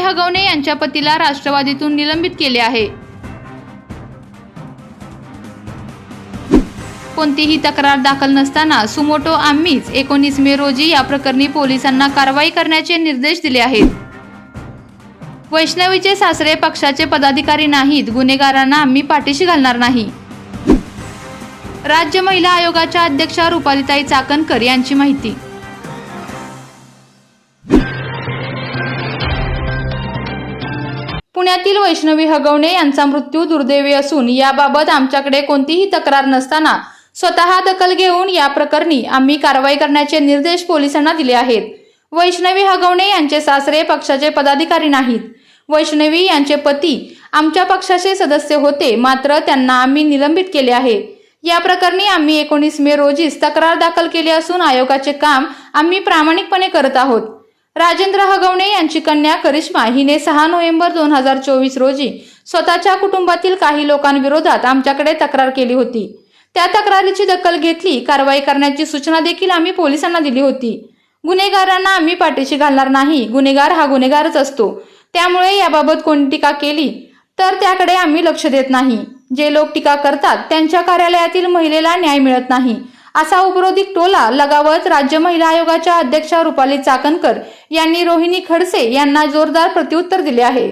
हगवणे यांच्या पतीला राष्ट्रवादीतून निलंबित केले आहे. कोणतीही तक्रार दाखल नसताना सुमोटो आम्हीच एकोणीस मे रोजी या प्रकरणी पोलिसांना कारवाई करण्याचे निर्देश दिले आहेत. वैष्णवीचे सासरे पक्षाचे पदाधिकारी नाहीत गुन्हेगारांना आम्ही पाठीशी घालणार नाही. राज्य महिला आयोगाच्या अध्यक्षा रुपालिताई चाकणकर यांची माहिती. पुण्यातील वैष्णवी हगवणे यांचा मृत्यू दुर्दैवी असून याबाबत आमच्याकडे कोणतीही तक्रार नसताना स्वतः दखल घेऊन या प्रकरणी आम्ही कारवाई करण्याचे निर्देश पोलिसांना दिले आहेत. वैष्णवी हगवणे यांचे सासरे पक्षाचे पदाधिकारी नाहीत. वैष्णवी यांचे पती आमच्या पक्षाचे सदस्य होते मात्र त्यांना आम्ही निलंबित केले आहे. या प्रकरणी आम्ही एकोणीस मे रोजीच तक्रार दाखल केली असून आयोगाचे काम आम्ही प्रामाणिकपणे करत आहोत. राजेंद्र हगवणे यांची कन्या करिश्मा हिने सहा नोव्हेंबर दोन हजार चोवीस रोजी स्वतःच्या कुटुंबातील काही लोकांविरोधात आमच्याकडे तक्रार केली होती. त्या तक्रारीची दखल घेतली कारवाई करण्याची सूचना देखील आम्ही पोलिसांना दिली होती. गुन्हेगारांना आम्ही पाठीशी घालणार नाही गुन्हेगार हा गुन्हेगारच असतो. त्यामुळे याबाबत कोणी टीका केली तर त्याकडे आम्ही लक्ष देत नाही. जे लोक टीका करतात त्यांच्या कार्यालयातील महिलेला न्याय मिळत नाही. असा उपरोधिक टोला लगावत राज्य महिला आयोगाच्या अध्यक्षा रुपाली चाकणकर यांनी रोहिणी खडसे यांना जोरदार प्रत्युत्तर दिले आहे.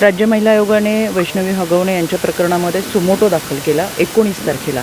राज्य महिला आयोगाने वैष्णवी हगवणे यांच्या प्रकरणामध्ये सुमोटो दाखल केला एकोणीस तारखेला.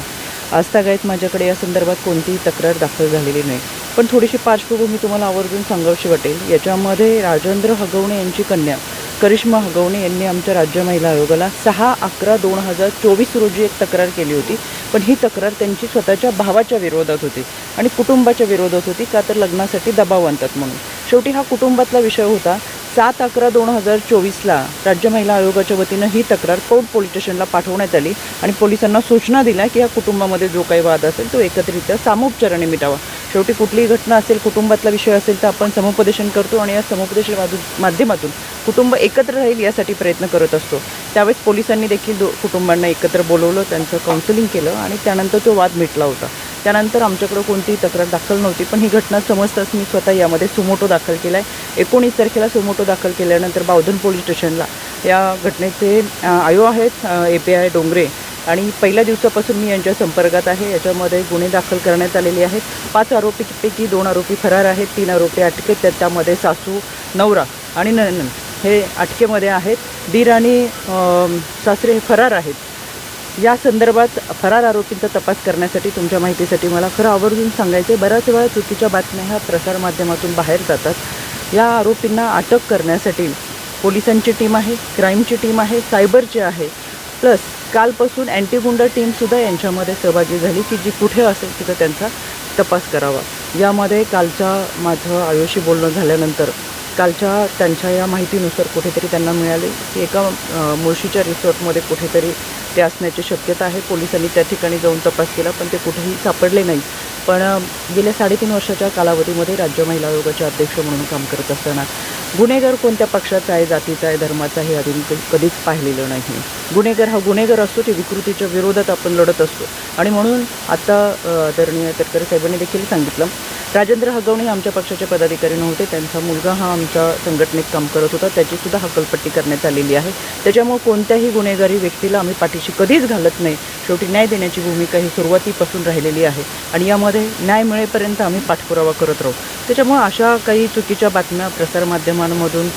आज तागायत माझ्याकडे या संदर्भात कोणतीही तक्रार दाखल झालेली नाही. पण थोडीशी पार्श्वभूमी तुम्हाला आवर्जून सांगावशी वाटेल. याच्यामध्ये राजेंद्र हगवणे यांची कन्या करिश्मा हगवणे यांनी आमच्या राज्य महिला आयोगाला सहा अकरा दोन हजार चोवीस रोजी एक तक्रार केली होती. पण ही तक्रार त्यांची स्वतःच्या भावाच्या विरोधात होती आणि कुटुंबाच्या विरोधात होती का तर लग्नासाठी दबाव आणतात म्हणून. शेवटी हा कुटुंबातला विषय होता. सात अकरा दोन हजार चोवीसला राज्य महिला आयोगाच्या वतीनं ही तक्रार कोर्ट पोलीस स्टेशनला पाठवण्यात आली आणि पोलिसांना सूचना दिल्या की या कुटुंबामध्ये जो काही वाद असेल तो एकत्रित्या सामोपचाराने मिटावा. शेवटी कुठलीही घटना असेल कुटुंबातला विषय असेल तर आपण समुपदेशन करतो आणि या समुपदेशन माधू- माध्यमातून कुटुंब एकत्र राहील यासाठी प्रयत्न करत असतो. त्यावेळेस पोलिसांनी देखील दो कुटुंबांना एकत्र बोलवलं त्यांचं काउन्सिलिंग केलं आणि त्यानंतर तो वाद मिटला होता. त्यानंतर आमच्याकडे कोणतीही तक्रार दाखल नव्हती पण ही घटना समजताच मी स्वतः यामध्ये सुमोटो दाखल केला आहे एकोणीस तारखेला सुमोटो दाखल केल्यानंतर बावधन पोलीस स्टेशनला या घटनेचे आयो आहेत ए पी आय डोंगरे. आणि पहिल्या दिवसापासून मी यांच्या संपर्कात आहे. याच्यामध्ये गुन्हे दाखल करण्यात आलेले आहेत. पाच आरोपीपैकी दोन आरोपी फरार आहेत तीन आरोपी अटकेत त्या त्यामध्ये सासू नवरा आणि ननन हे अटकेमध्ये आहेत. दीर आणि सासरे हे फरार आहेत. या संदर्भात फरार आरोपींचा तपास करण्यासाठी तुमच्या माहितीसाठी मला खरं आवर्जून सांगायचं आहे बऱ्याच वेळा चुकीच्या बातम्या ह्या प्रसारमाध्यमातून बाहेर जातात. या आरोपींना अटक करण्यासाठी पोलिसांची टीम आहे क्राईमची टीम आहे सायबरची आहे. प्लस कालपासून अँटी गुंडा टीमसुद्धा यांच्यामध्ये सहभागी झाली की जी कुठे असेल तिथं त्यांचा तपास करावा. यामध्ये कालच्या माझं आयुषी बोलणं झाल्यानंतर कालच्या त्यांच्या या माहितीनुसार कुठेतरी त्यांना मिळाले की एका मुळशीच्या रिसॉर्टमध्ये कुठेतरी ते असण्याची शक्यता आहे. पोलिसांनी त्या ठिकाणी जाऊन तपास केला पण ते कुठेही सापडले नाही. पण गेल्या साडेतीन वर्षाच्या कालावधीमध्ये राज्य महिला आयोगाचे अध्यक्ष म्हणून काम करत असताना गुन्हेगार कोणत्या पक्षाचा आहे जातीचा आहे धर्माचा आहे अजून कधीच पाहिलेलं नाही. गुन्हेगार हा गुन्हेगार असतो ते विकृतीच्या विरोधात आपण लढत असतो. आणि म्हणून आता आदरणीय तटकरे साहेबांनी देखील सांगितलं राजेंद्र हगवणे हे आमच्या पक्षाचे पदाधिकारी नव्हते. त्यांचा मुलगा हा आमच्या संघटनेत काम करत होता. त्याचीसुद्धा हकलपट्टी करण्यात आलेली आहे. त्याच्यामुळे कोणत्याही गुन्हेगारी व्यक्तीला आम्ही पाठीशी कधीच घालत नाही. शेवटी न्याय देण्याची भूमिका ही सुरुवातीपासून राहिलेली आहे आणि यामध्ये न्याय मिळेपर्यंत आम्ही पाठपुरावा करत राहू. त्याच्यामुळे अशा काही चुकीच्या बातम्या प्रसारमाध्यमांमधून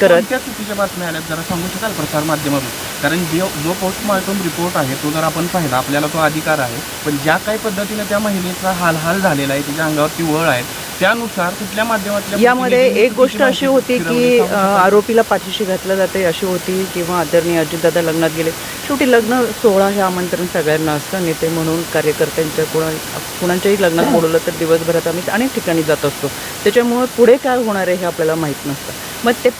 करत चुकीच्या बातम्या आल्यात? जरा सांगू शकाल प्रसार माध्यमातून? कारण जो जो पोस्टमॉर्टम रिपोर्ट आहे तो जर आपण पाहिला आपल्याला तो अधिकार आहे. पण ज्या काही पद्धतीने त्या महिलेचा हालहाल झालेला आहे तिच्या अंगावरती वळ आहे त्यानुसार कुठल्या माध्यमातल्या यामध्ये एक गोष्ट अशी होती की? आरोपीला पाठीशी घातलं जाते अशी होती किंवा आदरणीय अजितदादा लग्नात गेले. शेवटी लग्न सोहळा हे आमंत्रण सगळ्यांना असतं. नेते म्हणून कार्यकर्त्यांच्या कुणा कुणाच्याही लग्नात बोलवलं तर दिवसभरात आम्ही अनेक ठिकाणी जात असतो. त्याच्यामुळे पुढे काय होणार आहे हे आपल्याला माहीत नसतं. मग ते